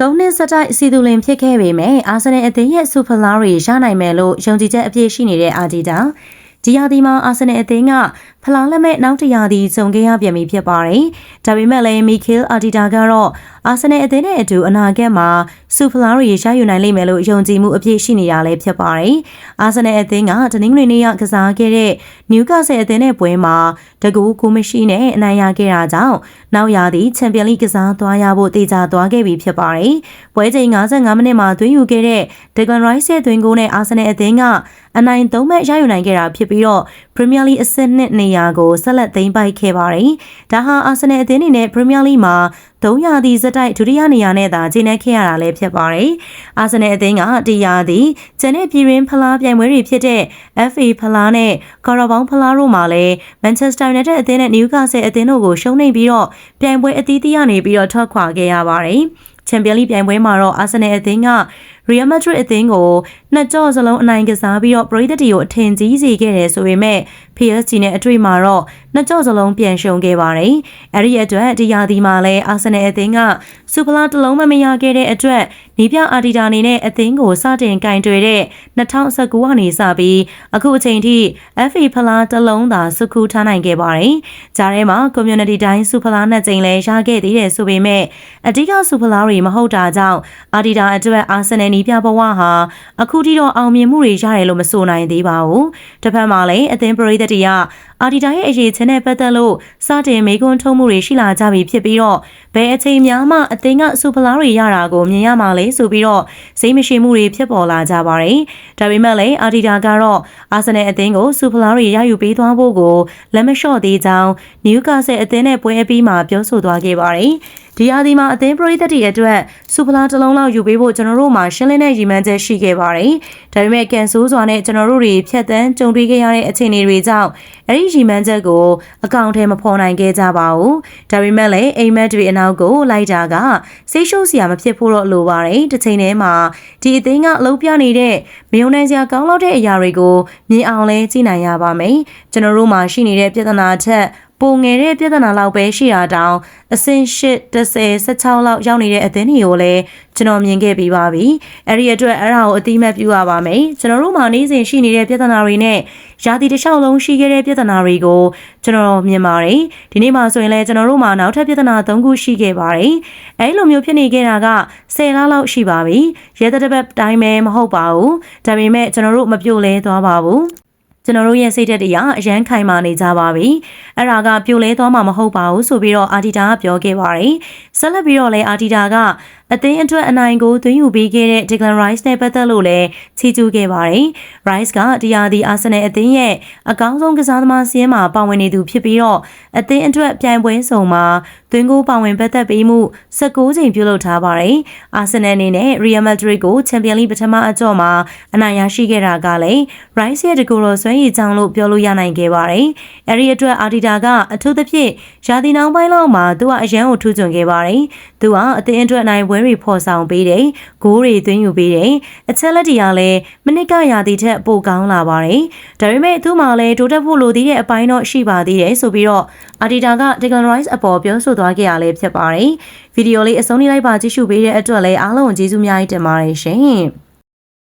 သုံးနှစ်ဆက်တိုက်စီသူလင်ဖြစ်ခဲ့ပေမဲ့အာဆင်နယ်အသင်းရဲ့ဆူဖလာတွေရနိုင်မယ်လို့ယုံကြည်ချက်အပြည့်ရှိနေတဲ့အာဂျီတာဒီယာဒီမှာအာဆင်နယ်အသင်းက ဖလားလက်မဲ့နောက်တရာဒီစုံခဲ့ရပြန်ပြီဖြစ်ပါတယ်။ဒါပေမဲ့လည်းမီခဲလ်အာတီတာကတော့အာဆင်နယ်အသင်းနဲ့အတူအနာဂတ်မှာဆူဖလားတွေရယူနိုင်လိမ့်မယ်လို့ယုံကြည်မှုအပြည့်ရှိနေရလဲဖြစ်ပါတယ်။အာဆင်နယ်အသင်းကတနင်္ဂနွေနေ့ကကစားခဲ့တဲ့နျူကာဆယ်အသင်းနဲ့ပွဲမှာတကူကိုမရှိနဲ့အနိုင်ရခဲ့တာကြောင့်နောက်ရာသီချန်ပီယံလိကစားသွားရဖို့တေချာသွားခဲ့ပြီဖြစ်ပါတယ်။ပွဲချိန်55မိနစ်မှာသွင်းယူခဲ့တဲ့ဒဂန်ရိုက်စ်ရဲ့သွင်းဂိုးနဲ့အာဆင်နယ်အသင်းကအနိုင်၃မှတ်ရယူနိုင်ခဲ့တာဖြစ်ပြီးတော့ပရီးမီးယားလိအဆင့်နှစ်နေရာကိုဆက်လက်သိမ်းပိုက်ခဲ့ပါတယ်။ဒါဟာအာဆင်နယ်အသင်းအနေနဲ့ပရီးမီးယားလိမှာ၃ရာသီစတိုက်ဒုတိယနေရာနဲ့သာကျင်းနေခဲ့ရတာလည်းဖြစ်ပါတယ်။အာဆင်နယ်အသင်းကဒီရာသီကျန်တဲ့ပြည်ရင်းဖလားပြိုင်ပွဲတွေဖြစ်တဲ့ FA ဖလားနဲ့ကာရာဘောင်းဖလားတို့မှာလည်း Manchester United အသင်းနဲ့ Newcastle အသင်းတို့ကိုရှုံးနိမ့်ပြီးတော့ပြိုင်ပွဲအသီးသီးကနေပြီးတော့ထွက်ခွာခဲ့ရပါတယ်။ချန်ပီယံလိပြိုင်ပွဲမှာတော့အာဆင်နယ်အသင်းက Real Madrid အသင်းကိုနှစ်ကြော့စလုံးအနိုင်ကစားပြီးတော့ပရိသတ်တီကိုအထင်ကြီးစေခဲ့တယ်ဆိုပေမဲ့ PSG နဲ့အတွေ့မှာတော့နှစ်ကြော့စလုံးပြန်ရှုံးခဲ့ပါတယ်။အဲဒီအတွက်ဒီယာဒီမှာလည်းအာဆင်နယ်အသင်းကစူပလာတစ်လုံးမမရခဲ့တဲ့အတွက်နီးပြအာဒီတာအနေနဲ့အသင်းကိုစတင်ကင်တွယ်တဲ့2019ကနေစပြီးအခုအချိန်ထိ FA ဖလားတစ်လုံးသာစုခုထားနိုင်ခဲ့ပါတယ်။ဂျားထဲမှာ community တိုင်းစူဖလားနှစ်ကြိမ်လဲရခဲ့သေးတယ်ဆိုပေမဲ့အဓိကစူဖလားတွေမဟုတ်တာကြောင့်အာဒီတာအတွက်အာဆင်နယ်နီးပြဘဝဟာအခုထိတော့အောင်မြင်မှုတွေရတယ်လို့မဆိုနိုင်သေးပါဘူး။တစ်ဖက်မှာလည်းအသင်းပရိသတ်တွေကအာဒီတာရဲ့အရေးချင်းနဲ့ပတ်သက်လို့စတင်မေးခွန်းထုတ်မှုတွေရှိလာကြပြီဖြစ်ပြီးတော့ဘယ်အချိန်များမှအသင်းကစူဖလားတွေရတာကိုမြင်ရမှာလဲဆိုပြီးတော့စိတ်မရှိမှုတွေဖြစ်ပေါ်လာကြပါတယ်။ဒါပေမဲ့လည်းအာဒီတာကတော့အာဆင်နယ်အသင်းကိုစူဖလားတွေရယူပေးသွားဖို့ကိုလက်မလျှော့သေးကြောင်းနယူကာဆယ်အသင်းနဲ့ပွဲအပြီးမှာပြောဆိုသွားခဲ့ပါတယ်။ဒီအားဒီမှာအသင်းပရိသတ်တွေအတွက်စူပလာတစ်လုံးလောက်ယူပေးဖို့ကျွန်တော်တို့မှာရှင်းလင်းတဲ့ရည်မှန်းချက်ရှိခဲ့ပါတယ်။ဒါပေမဲ့ကန်ဆိုးစွာနဲ့ကျွန်တော်တို့တွေဖြတ်တန်းကြုံတွေ့ခဲ့ရတဲ့အခြေအနေတွေကြောင့်အဲ့ဒီရည်မှန်းချက်ကိုအကောင့်ထဲမဖော်နိုင်ခဲ့ကြပါဘူး။ဒါပေမဲ့လည်းအိမ်မက်တွေအနောက်ကိုလိုက်တာကစိတ်ရှုပ်စရာမဖြစ်ဖို့တော့လိုပါတယ်။တစ်ချိန်တည်းမှာဒီအသင်းကအလုပ်ပြနေတဲ့မယုံနိုင်စရာကောင်းလောက်တဲ့အရာတွေကိုမြင်အောင်လဲကြည့်နိုင်ရပါမယ်။ကျွန်တော်တို့မှာရှိနေတဲ့ပြဿနာချက် ပိုငယ်တဲ့ပြဿနာလောက်ပဲရှိတာတောင်အဆင့်၈30 16လောက်ရောက်နေတဲ့အသင်းတွေကိုလည်းကျွန်တော်မြင်ခဲ့ပြီးပါပြီ။အဲ့ဒီအတွက်အဲ့ဒါကိုအတိမတ်ပြုရပါမယ်။ကျွန်တော်တို့မှာနေစဉ်ရှိနေတဲ့ပြဿနာတွေနဲ့ရာသီတစ်လျှောက်လုံးရှိခဲ့တဲ့ပြဿနာတွေကိုကျွန်တော်မြင်ပါတယ်။ဒီနေ့မှဆိုရင်လည်းကျွန်တော်တို့မှာနောက်ထပ်ပြဿနာ၃ခုရှိခဲ့ပါတယ်။အဲ့လိုမျိုးဖြစ်နေခဲ့တာက10လလောက်ရှိပါပြီ။ရဲတဲ့ဘက်တိုင်းပဲမဟုတ်ပါဘူး။ဒါပေမဲ့ကျွန်တော်တို့မပြိုလဲသွားပါဘူး။ ကျွန်တော်တို့ရဲ့စိတ်ဓာတ်တွေကအရန်ခိုင်မာနေကြပါပြီအဲ့ဒါကပြိုလဲသွားမှာမဟုတ်ပါဘူးဆိုပြီးတော့အာတီတာကပြောခဲ့ပါတယ်ဆက်လက်ပြီးတော့လည်းအာတီတာက အသင်းအတွက်အနိုင်ကိုသွင်းယူပေးခဲ့တဲ့ Declan Rice နဲ့ပတ်သက်လို့လည်းချီးကျူးခဲ့ပါတယ်။ Rice ကတရားဒီအာဆင်နယ်အသင်းရဲ့အကောင်းဆုံးကစားသမားစီးရင်မှာပါဝင်နေသူဖြစ်ပြီးတော့အသင်းအတွက်ပြိုင်ပွဲစုံမှာသွင်းကိုပါဝင်ပတ်သက်ပေးမှု16ချိန်ပြုလုပ်ထားပါတယ်။အာဆင်နယ်အနေနဲ့ Real Madrid ကို Champions League ပထမအကြော့မှာအနိုင်ရရှိခဲ့တာကလည်း Rice ရဲ့တကူတော်ဆွဲရည်ကြောင်းလို့ပြောလို့ရနိုင်ခဲ့ပါတယ်။အဲဒီအတွက်အာဒီတာကအထူးသဖြင့်ရာသီနောင်ပိုင်းလောက်မှာသူကအရန်ကိုထူးချွန်ခဲ့ပါတယ်။သူကအသင်းအတွက်နိုင်ပွဲတွေဖော်ဆောင်ပေးတယ်။ဂိုးတွေသွင်းယူပေးတယ်။အချက်လက်တွေကလည်းမနစ်ကရာသီထက်ပိုကောင်းလာပါတယ်။ဒါပေမဲ့သူ့မှာလည်းတိုးတက်ဖို့လိုသေးတဲ့အပိုင်းတော့ရှိပါသေးတယ်ဆိုပြီးတော့အာဒီတာက Declan Rice အပေါ်ပြောဆိုသွားခဲ့ရလဲဖြစ်ပါတယ်။ဗီဒီယိုလေးအဆုံးထိလိုက်ပါကြည့်ရှုပေးတဲ့အတွက်လည်းအားလုံးကျေးဇူးများတင်ပါတယ်ရှင်။